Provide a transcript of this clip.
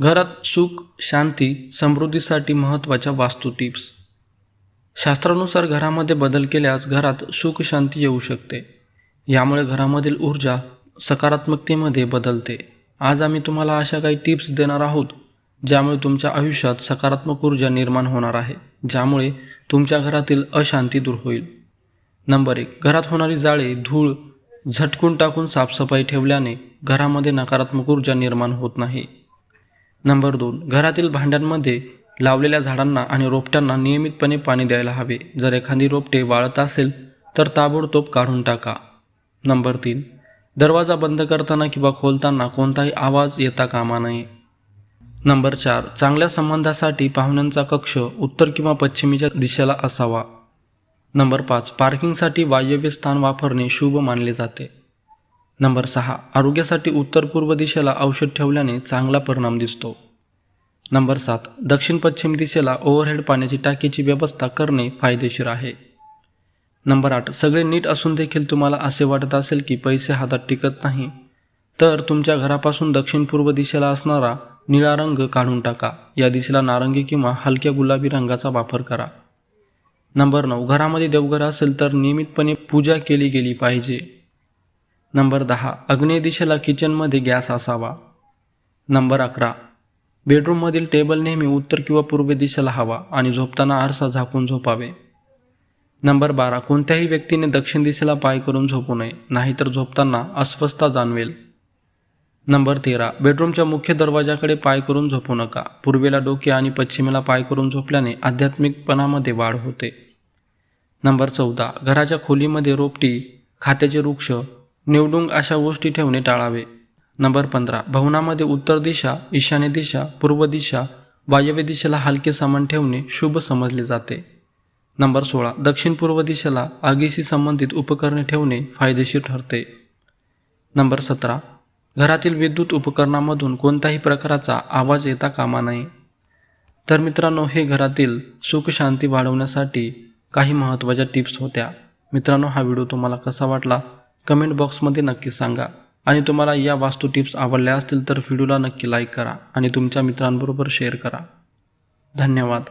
घरात सुख शांती समृद्धीसाठी महत्त्वाच्या वास्तू टिप्स. शास्त्रानुसार घरामध्ये बदल केल्यास घरात सुख शांती येऊ शकते. यामुळे घरामधील ऊर्जा सकारात्मकतेमध्ये बदलते. आज आम्ही तुम्हाला अशा काही टिप्स देणार आहोत ज्यामुळे तुमच्या आयुष्यात सकारात्मक ऊर्जा निर्माण होणार आहे ज्यामुळे तुमच्या घरातील अशांती दूर होईल. नंबर एक घरात होणारी जाळे धूळ झटकून टाकून साफसफाई ठेवल्याने घरामध्ये नकारात्मक ऊर्जा निर्माण होत नाही. नंबर दोन घरातील भांड्यांमध्ये लावलेल्या झाडांना आणि रोपट्यांना नियमितपणे पाणी द्यायला हवे. जर एखादी रोपटे वाळत असेल तर ताबडतोब काढून टाका. नंबर तीन दरवाजा बंद करताना किंवा खोलताना कोणताही आवाज येता कामा नये. नंबर चार चांगल्या संबंधासाठी पाहुण्यांचा कक्ष उत्तर किंवा पश्चिमेच्या दिशेला असावा. नंबर पाच पार्किंगसाठी वायव्य स्थान वापरणे शुभ मानले जाते. नंबर सहा. आरोग्यासाठी उत्तर पूर्व दिशेला औषध ठेवल्याने चांगला परिणाम दिसतो. नंबर सात. दक्षिण पश्चिम दिशेला ओव्हरहेड पाण्याची टाकीची व्यवस्था करणे फायदेशीर आहे. नंबर आठ. सगळे नीट असून देखील तुम्हाला असे वाटत असेल की पैसे हातात टिकत नाही तर तुमच्या घरापासून दक्षिण पूर्व दिशेला असणारा निळा रंग काढून टाका. या दिशेला नारंगी किंवा हलक्या गुलाबी रंगाचा वापर करा. नंबर नऊ. घरामध्ये देवघर असेल तर नियमितपणे पूजा केली गेली पाहिजे. नंबर दहा. अग्नेय दिशेला किचनमध्ये गॅस असावा. नंबर अकरा. बेडरूममधील टेबल नेहमी उत्तर किंवा पूर्व दिशेला हवा आणि झोपताना आरसा झाकून झोपावे. नंबर बारा. कोणत्याही व्यक्तीने दक्षिण दिशेला पाय करून झोपू नये नाहीतर झोपताना अस्वस्थता जाणवेल. नंबर तेरा. बेडरूमच्या मुख्य दरवाजाकडे पाय करून झोपू नका. पूर्वेला डोके आणि पश्चिमेला पाय करून झोपल्याने आध्यात्मिकपणामध्ये वाढ होते. नंबर चौदा. घराच्या खोलीमध्ये रोपटी खात्याचे वृक्ष निवडुंग अशा गोष्टी ठेवणे टाळावे. नंबर पंधरा भवनामध्ये उत्तर दिशा ईशान्य दिशा पूर्व दिशा वायव्य दिशेला हलके सामान ठेवणे शुभ समजले जाते. नंबर सोळा दक्षिण पूर्व दिशेला आगीशी संबंधित उपकरणे ठेवणे फायदेशीर ठरते. नंबर सतरा घरातील विद्युत उपकरणामधून कोणत्याही प्रकाराचा आवाज येता कामा नये. तर मित्रांनो हे घरातील सुख शांती वाढवण्यासाठी काही महत्त्वाच्या टिप्स होत्या. मित्रांनो हा व्हिडिओ तुम्हाला कसा वाटला? कमेंट बॉक्समध्ये नक्की सांगा. आणि तुम्हाला या वास्तू टिप्स आवडल्या असतील तर व्हिडिओला नक्की लाईक करा आणि तुमच्या मित्रांबरोबर शेअर करा. धन्यवाद.